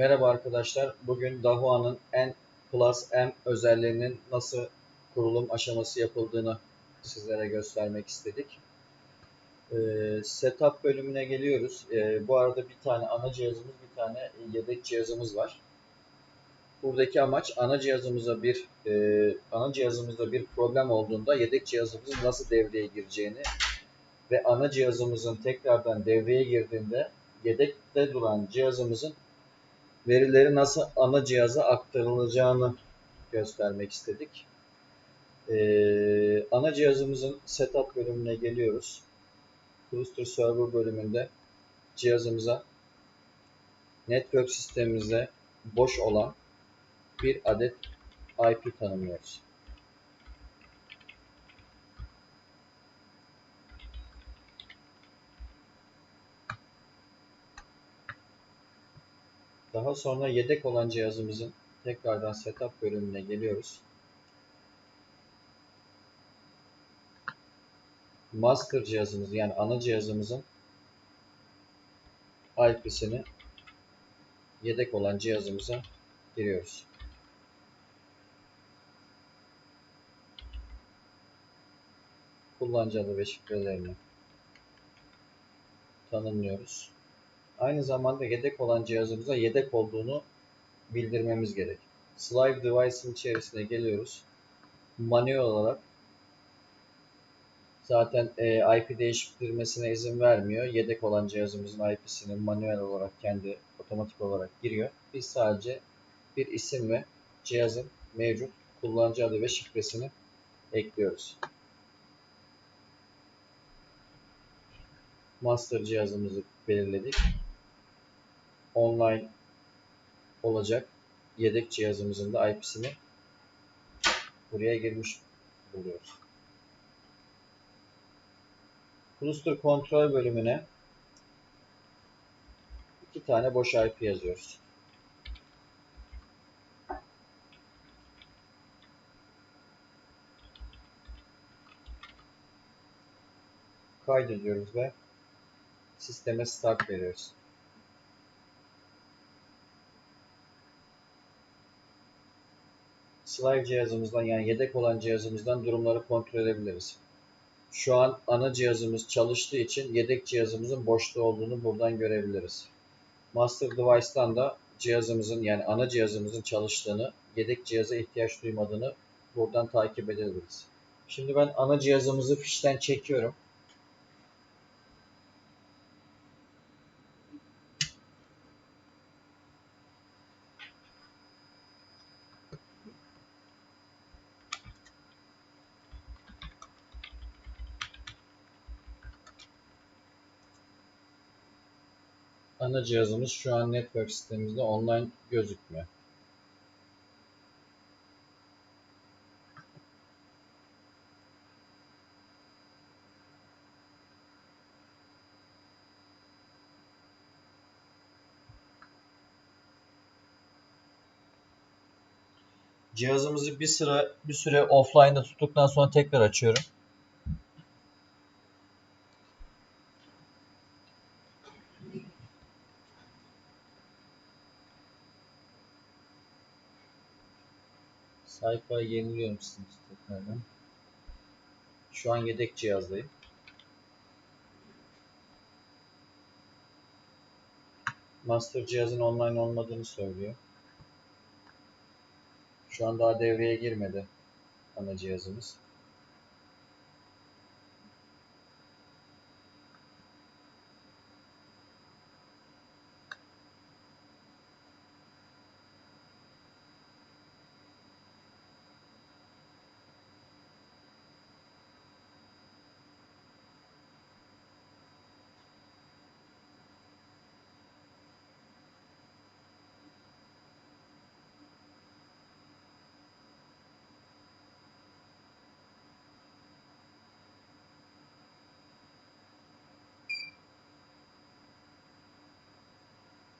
Merhaba arkadaşlar. Bugün Dahua'nın N Plus M özelliğinin nasıl kurulum aşaması yapıldığını sizlere göstermek istedik. Ee, setup bölümüne geliyoruz. Ee, bu arada bir tane ana cihazımız, bir tane yedek cihazımız var. Buradaki amaç ana cihazımıza bir e, ana cihazımızda bir problem olduğunda yedek cihazımızın nasıl devreye gireceğini ve ana cihazımızın tekrardan devreye girdiğinde yedekte duran cihazımızın verileri nasıl ana cihaza aktarılacağını göstermek istedik. Ee, ana cihazımızın setup bölümüne geliyoruz. Cluster Server bölümünde cihazımıza network sistemimize boş olan bir adet IP tanımlıyoruz. Daha sonra yedek olan cihazımızın tekrardan setup bölümüne geliyoruz. Master cihazımız yani ana cihazımızın IP'sini yedek olan cihazımıza giriyoruz. Kullanıcı adı ve şifrelerini tanımlıyoruz. Aynı zamanda yedek olan cihazımıza yedek olduğunu bildirmemiz gerek. Slide Device'ın içerisine geliyoruz. Manuel olarak zaten e, IP değiştirmesine izin vermiyor. Yedek olan cihazımızın IP'sini manuel olarak kendi otomatik olarak giriyor. Biz sadece bir isim ve cihazın mevcut kullanıcı adı ve şifresini ekliyoruz. Master cihazımızı belirledik online olacak yedek cihazımızın da IP'sini buraya girmiş buluyoruz. Cluster kontrol bölümüne iki tane boş IP yazıyoruz. Kaydediyoruz ve sisteme start veriyoruz. Slide cihazımızdan yani yedek olan cihazımızdan durumları kontrol edebiliriz. Şu an ana cihazımız çalıştığı için yedek cihazımızın boşta olduğunu buradan görebiliriz. Master Device'dan da cihazımızın yani ana cihazımızın çalıştığını, yedek cihaza ihtiyaç duymadığını buradan takip edebiliriz. Şimdi ben ana cihazımızı fişten çekiyorum. Ana cihazımız şu an network sistemimizde online gözükmüyor. Cihazımızı bir sıra bir süre offline'da tuttuktan sonra tekrar açıyorum. Sayfayı yeniliyorum sizin tekrardan. Şu an yedek cihazdayım. Master cihazın online olmadığını söylüyor. Şu an daha devreye girmedi ana cihazımız.